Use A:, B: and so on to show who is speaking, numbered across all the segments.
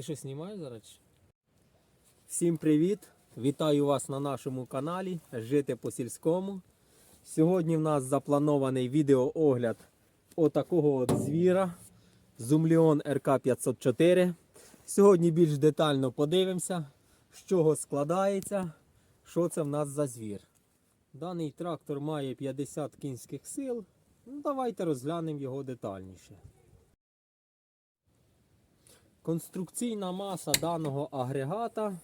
A: Ти що знімаєш зараз? Всім привіт! Вітаю вас на нашому каналі Жити по сільському. Сьогодні в нас запланований відеоогляд отакого от звіра Зумліон РК 504. Сьогодні більш детально подивимося, з чого складається, що це в нас за звір. Даний трактор має 50 кінських сил. Ну, давайте розглянемо його детальніше. Конструкційна маса даного агрегата,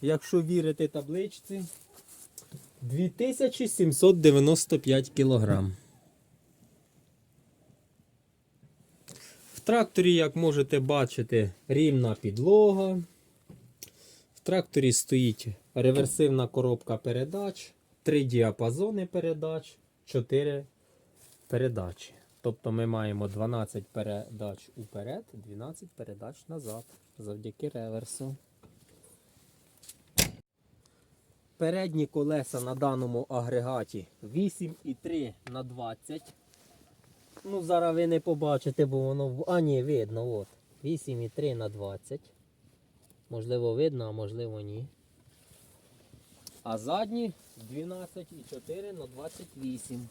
A: якщо вірити табличці, 2795 кг. В тракторі, як можете бачити, рівна підлога. В тракторі стоїть реверсивна коробка передач, 3 діапазони передач, 4 передачі. Тобто ми маємо 12 передач уперед, 12 передач назад завдяки реверсу. Передні колеса на даному агрегаті 8,3 на 20. Ну, зараз ви не побачите, бо воно. А, ні, видно, от. 8,3 на 20. Можливо, видно, а можливо ні. А задні 12,4 на 28.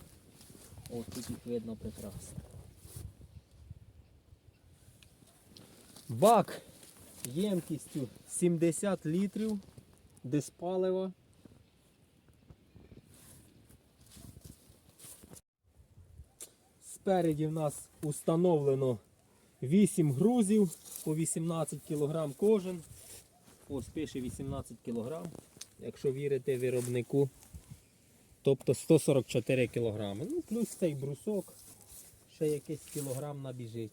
A: Ось тут їх видно прекрасно. Бак ємкістю 70 літрів диспалива. Спереді в нас установлено 8 грузів по 18 кг кожен. Ось пише 18 кг, якщо вірите виробнику. Тобто 144 кг. Ну, плюс цей брусок, ще якийсь кілограм набіжить.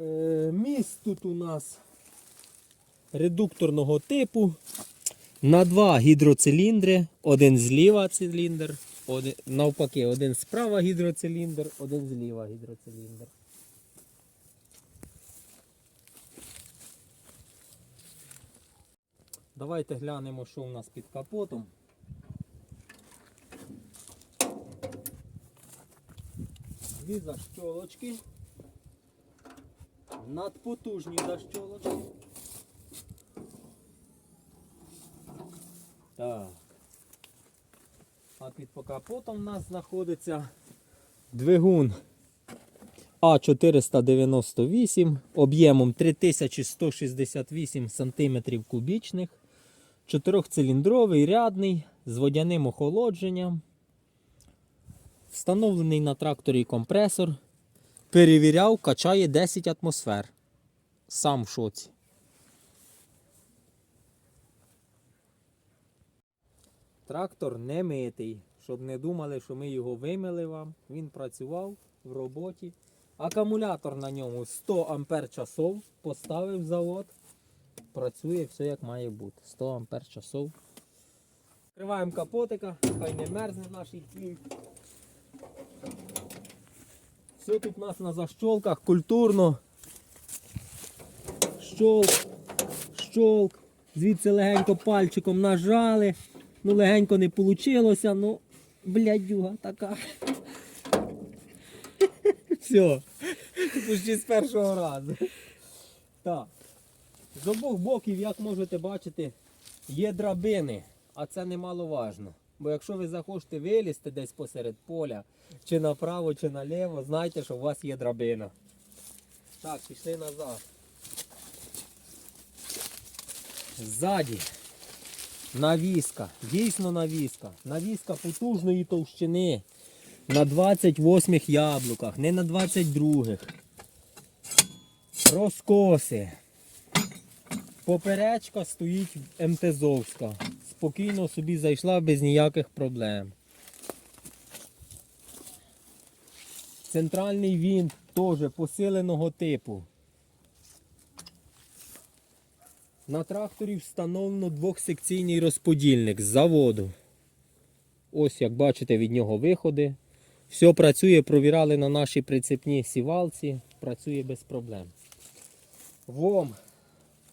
A: Е, міст тут у нас редукторного типу. На два гідроциліндри. Один зліва циліндр, один, навпаки, один справа гідроциліндр, один зліва гідроциліндр. Давайте глянемо, що у нас під капотом. Дві защолочки. Надпотужні защолочки. Так. А під капотом у нас знаходиться двигун А498 об'ємом 3168 см кубічних. Чотирьохциліндровий, рядний, з водяним охолодженням. Встановлений на тракторі компресор. Перевіряв, качає 10 атмосфер. Сам в шоці. Трактор не митий. Щоб не думали, що ми його вимили вам. Він працював в роботі. Акумулятор на ньому 100 ампер часов. Поставив завод. Працює все як має бути. 100 ампер часов. Відкриваємо капотика, хай не мерзне наш твій. Все тут у нас на защолках культурно. Щолк, щолк. Звідси легенько пальчиком нажали. Ну, легенько не вийшло, ну, блядюга така. Все. Почти з першого разу. Так. З обох боків, як можете бачити, є драбини, а це немаловажно. Бо якщо ви захочете вилізти десь посеред поля, чи направо, чи наліво, знайте, що у вас є драбина. Так, пішли назад. Ззаді. Навіска. Дійсно навіска. Навіска потужної товщини. На 28 яблуках, не на 22. Розкоси. Поперечка стоїть МТЗовська. Спокійно собі зайшла без ніяких проблем. Центральний вінт теж посиленого типу. На тракторі встановлено двохсекційний розподільник з заводу. Ось, як бачите, від нього виходи. Все працює, провірали на нашій прицепній сівалці, працює без проблем. ВОМ,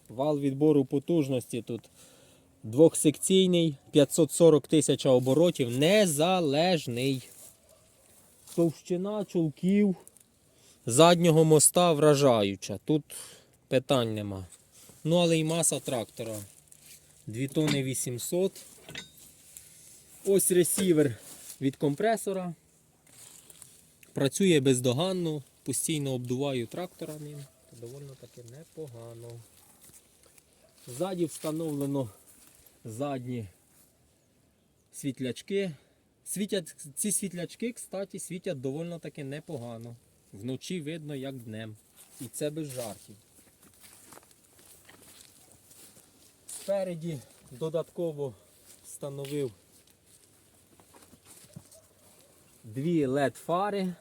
A: вал відбору потужності тут двохсекційний, 540 тисяч оборотів, незалежний. Товщина чулків заднього моста вражаюча. Тут питань нема. Ну, але і маса трактора. 2 тони 800. Ось ресівер від компресора. Працює бездоганно, постійно обдуваю трактора ним. Доволі таки непогано. Ззаді встановлено задні світлячки. Світять, ці світлячки, кстати, світять доволі таки непогано. Вночі видно, як днем. І це без жартів. Спереді додатково встановив дві LED фари.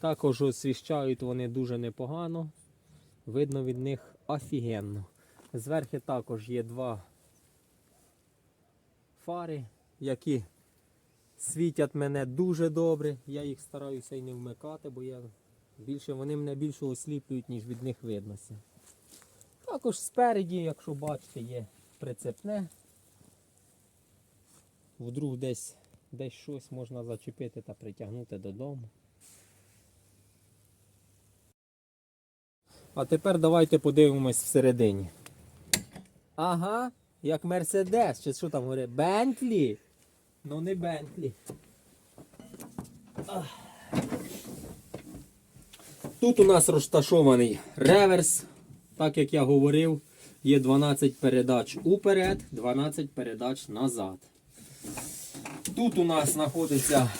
A: Також освіщають вони дуже непогано. Видно від них офігенно. Зверху також є два фари, які світять мене дуже добре. Я їх стараюся і не вмикати, бо я більше, вони мене більше осліплюють, ніж від них виднося. Також спереді, якщо бачите, є прицепне. Вдруг десь, десь щось можна зачепити та притягнути додому. А тепер давайте подивимось всередині. Ага, як Мерседес, чи що там говорить? Бентлі. Ну не Бентлі. Тут у нас розташований реверс. Так як я говорив, є 12 передач уперед, 12 передач назад. Тут у нас знаходиться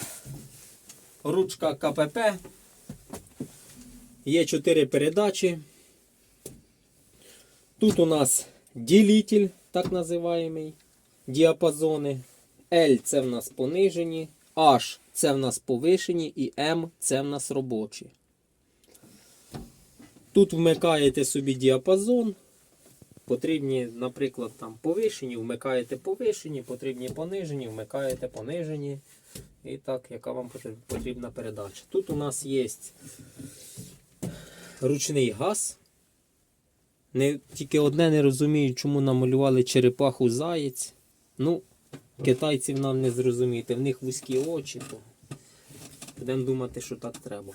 A: ручка КПП. Є 4 передачі. Тут у нас ділитель, так називаємий, діапазони. L це в нас понижені, H це в нас повишені і M це в нас робочі. Тут вмикаєте собі діапазон. Потрібні, наприклад, там повишені, вмикаєте повишені, потрібні понижені, вмикаєте понижені. І так, яка вам потрібна передача. Тут у нас є ручний газ. Не, тільки одне не розумію, чому намалювали черепаху заєць. Ну, китайців нам не зрозуміти, в них вузькі очі, то будемо думати, що так треба.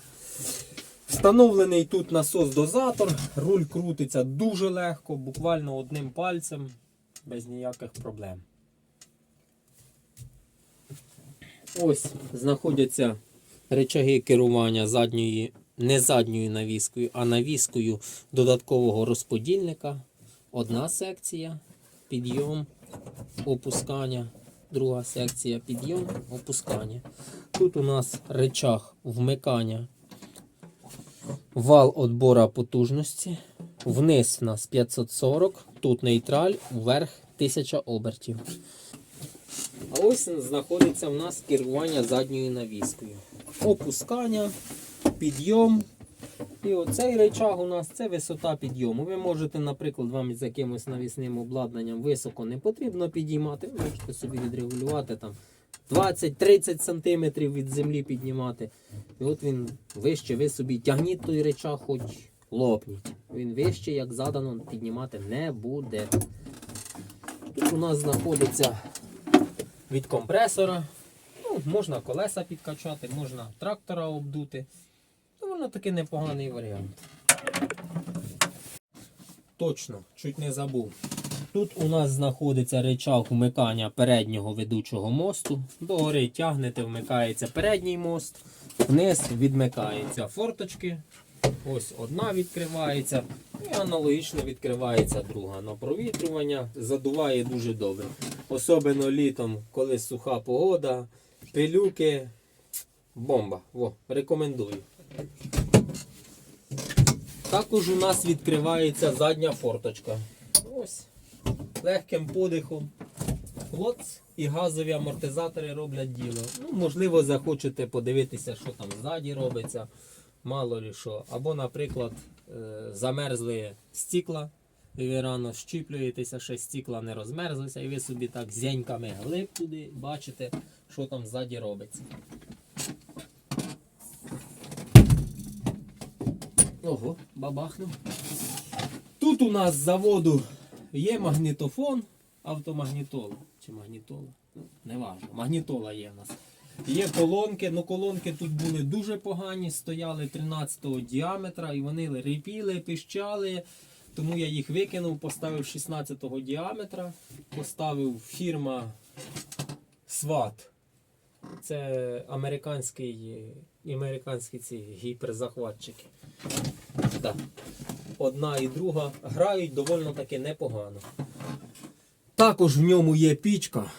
A: Встановлений тут насос-дозатор, руль крутиться дуже легко, буквально одним пальцем, без ніяких проблем. Ось знаходяться речаги керування задньої, не задньою навіскою, а навіскою додаткового розподільника. Одна секція, підйом, опускання, друга секція підйом, опускання. Тут у нас речах вмикання Вал отбора потужності. Вниз у нас 540, тут нейтраль, вверх 1000 обертів. А ось знаходиться в нас керування задньою навіскою. Опускання, підйом. І оцей речаг у нас це висота підйому. Ви можете, наприклад, вам з якимось навісним обладнанням високо не потрібно підіймати. Ви можете собі відрегулювати там 20-30 см від землі піднімати. І от він вище, ви собі тягніть той речах, хоч лопніть. Він вище, як задано, піднімати не буде. Тут у нас знаходиться від компресора. Ну, можна колеса підкачати, можна трактора обдути. Довольно таки непоганий варіант. Точно, чуть не забув. Тут у нас знаходиться речах вмикання переднього ведучого мосту. Догори тягнете, вмикається передній мост, вниз відмикається форточки. Ось одна відкривається, і аналогічно відкривається друга. На провітрювання задуває дуже добре. Особливо літом, коли суха погода, пилюки. Бомба. Во, рекомендую. Також у нас відкривається задня форточка. Ось. Легким подихом. Клоц і газові амортизатори роблять діло. Ну, можливо, захочете подивитися, що там ззаді робиться. Мало ли що. Або, наприклад, е, замерзли стікла. І ви рано щіплюєтеся, ще стікла не розмерзлися, і ви собі так зяньками глиб туди, бачите, що там ззаді робиться. Ого, бабахнув. Тут у нас з заводу є магнітофон, автомагнітола. Чи магнітола? Ну, не важно. Магнітола є в нас. Є колонки, ну колонки тут були дуже погані, стояли 13 діаметра і вони рипіли, пищали. тому я їх викинув, поставив 16 діаметра, поставив фірма SWAT. Це американський, американські ці гіперзахватчики. Так. Одна і друга грають доволі таки непогано. Також в ньому є пічка.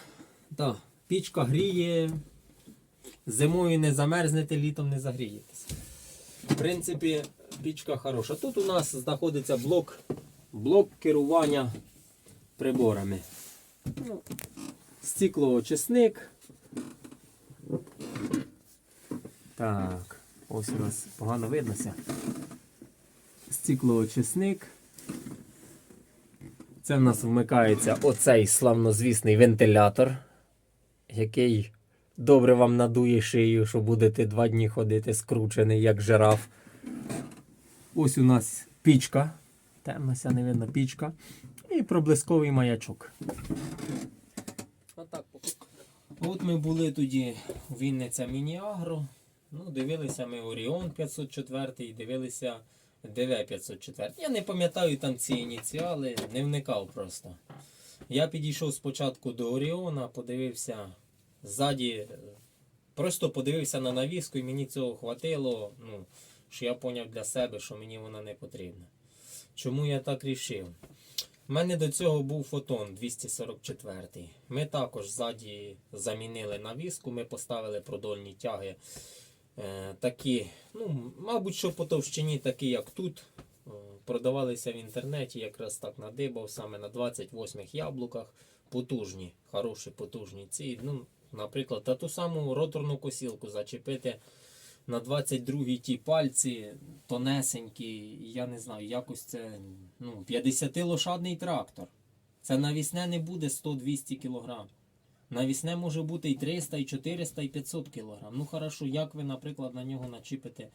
A: Так, пічка гріє. Зимою не замерзнете, літом не загрієтеся. В принципі, пічка хороша. Тут у нас знаходиться блок, блок керування приборами. Ну, стеклоочисник. Так, ось у нас погано виднося. Стеклоочисник. Це в нас вмикається оцей славнозвісний вентилятор, який добре вам надує шию, що будете два дні ходити скручений, як жираф. Ось у нас пічка. Темнося, не видно пічка. І проблисковий маячок. Отак. От ми були тоді Вінниця Міні-Агро. Ну, дивилися ми Оріон 504 і дивилися ДВ 504. Я не пам'ятаю там ці ініціали, не вникав просто. Я підійшов спочатку до Оріона, подивився ззаді, просто подивився на навіску і мені цього хватило, ну, що я поняв для себе, що мені вона не потрібна. Чому я так рішив? У мене до цього був фотон 244. Ми також ззаді замінили навіску, ми поставили продольні тяги. Е, такі, ну, мабуть, що по товщині, такі, як тут. Е, Продавалися в інтернеті, якраз так надибав, саме на 28 яблуках. Потужні, хороші, потужні ці. Ну, наприклад, та ту саму роторну косілку зачепити на 22-й ті пальці, тонесенькі, я не знаю, якось це ну, 50-лошадний трактор. Це навісне не буде 100-200 кг. Навісне може бути і 300, і 400, і 500 кг. Ну хорошо, як ви, наприклад, на нього начіпите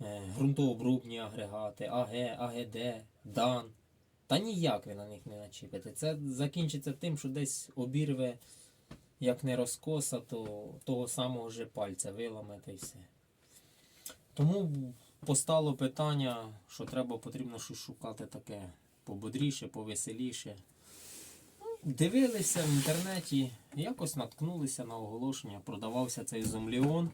A: е, ґрунтообрубні агрегати, АГ, АГД, ДАН. Та ніяк ви на них не начіпите. Це закінчиться тим, що десь обірве, як не розкоса, то того самого же пальця виламете і все. Тому постало питання, що треба потрібно щось шукати таке пободріше, повеселіше. Дивилися в інтернеті, якось наткнулися на оголошення, продавався цей зомліон.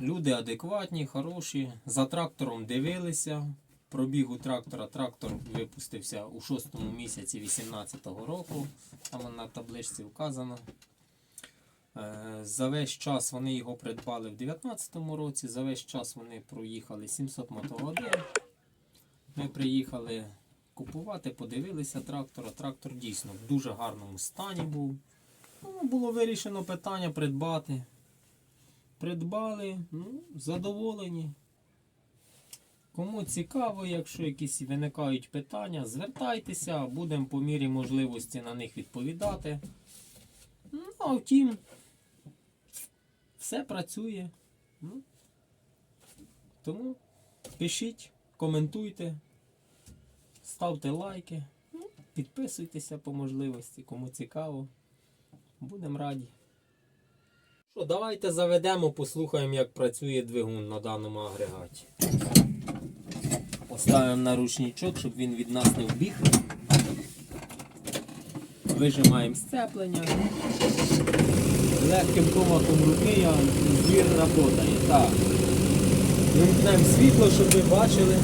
A: Люди адекватні, хороші. За трактором дивилися. Пробіг у трактора. Трактор випустився у шостому місяці 18-го року. Там на табличці вказано. Е, За весь час вони його придбали в 19-му році. За весь час вони проїхали 700 мотогодин. Ми приїхали купувати, подивилися трактора. Трактор дійсно в дуже гарному стані був. Ну, було вирішено питання придбати. Придбали, ну, задоволені. Кому цікаво, якщо якісь виникають питання, звертайтеся, будемо по мірі можливості на них відповідати. Ну, а втім, все працює. Ну, тому пишіть, коментуйте, ставте лайки, ну, підписуйтеся по можливості, кому цікаво. Будемо раді. Що, давайте заведемо, послухаємо, як працює двигун на даному агрегаті. Поставимо на ручничок, щоб він від нас не вбіг. Вижимаємо сцеплення. Легким помахом руки я звір працює. Так. Вимкнемо світло, щоб ви бачили.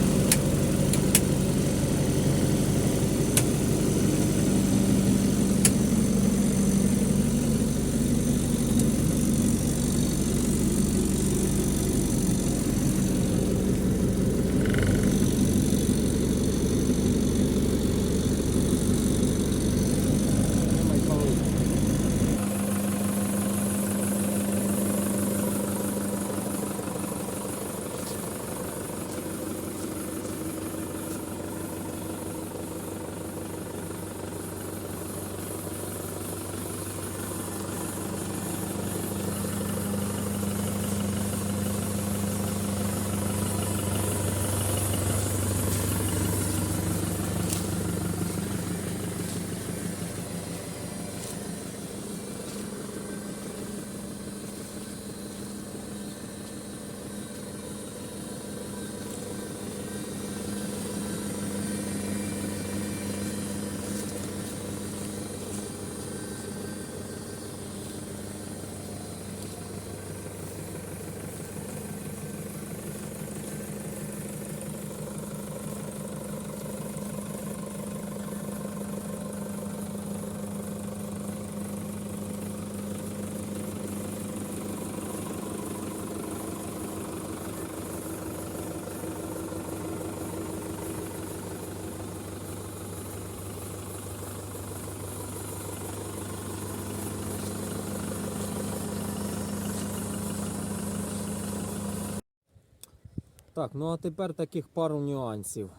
A: Так, ну а тепер таких пару нюансів.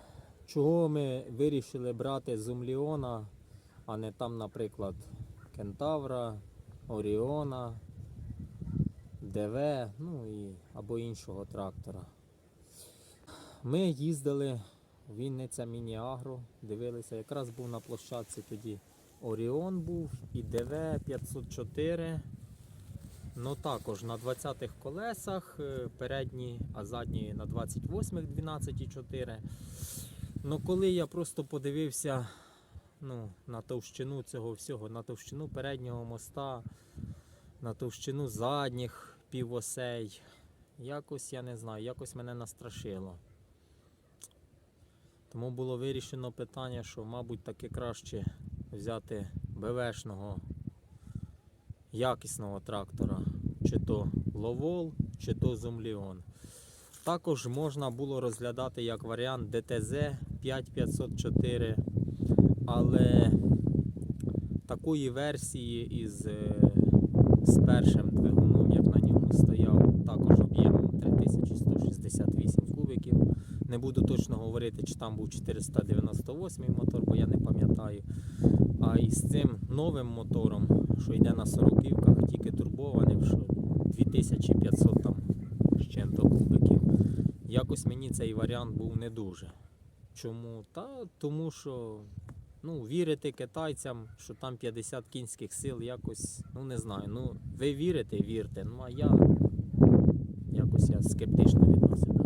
A: Чого ми вирішили брати Зумліона, а не там, наприклад, Кентавра, Оріона, ДВ, ну і або іншого трактора. Ми їздили в Вінниця Міні-Агро, дивилися, якраз був на площадці тоді Оріон був і ДВ 504. Ну також на 20-х колесах, е, передні, а задні на 28-х 12,4. Ну коли я просто подивився ну, на товщину цього всього, на товщину переднього моста, на товщину задніх півосей, якось я не знаю, якось мене настрашило. Тому було вирішено питання, що, мабуть, таки краще взяти БВшного якісного трактора, чи то Ловол, чи то Зумліон. Також можна було розглядати як варіант ДТЗ 5504, але такої версії із, е, з першим двигуном, як на ньому стояв, також об'ємом 3168 кубиків. Не буду точно говорити, чи там був 498 мотор, бо я не пам'ятаю. А із цим новим мотором, що йде на 40-ках, тільки турбованим, що 2500 там з чим-то кубиків. Якось мені цей варіант був не дуже. Чому? Та тому що ну, вірити китайцям, що там 50 кінських сил, якось, ну не знаю. Ну, ви вірите, вірте. Ну а я якось я скептично відносив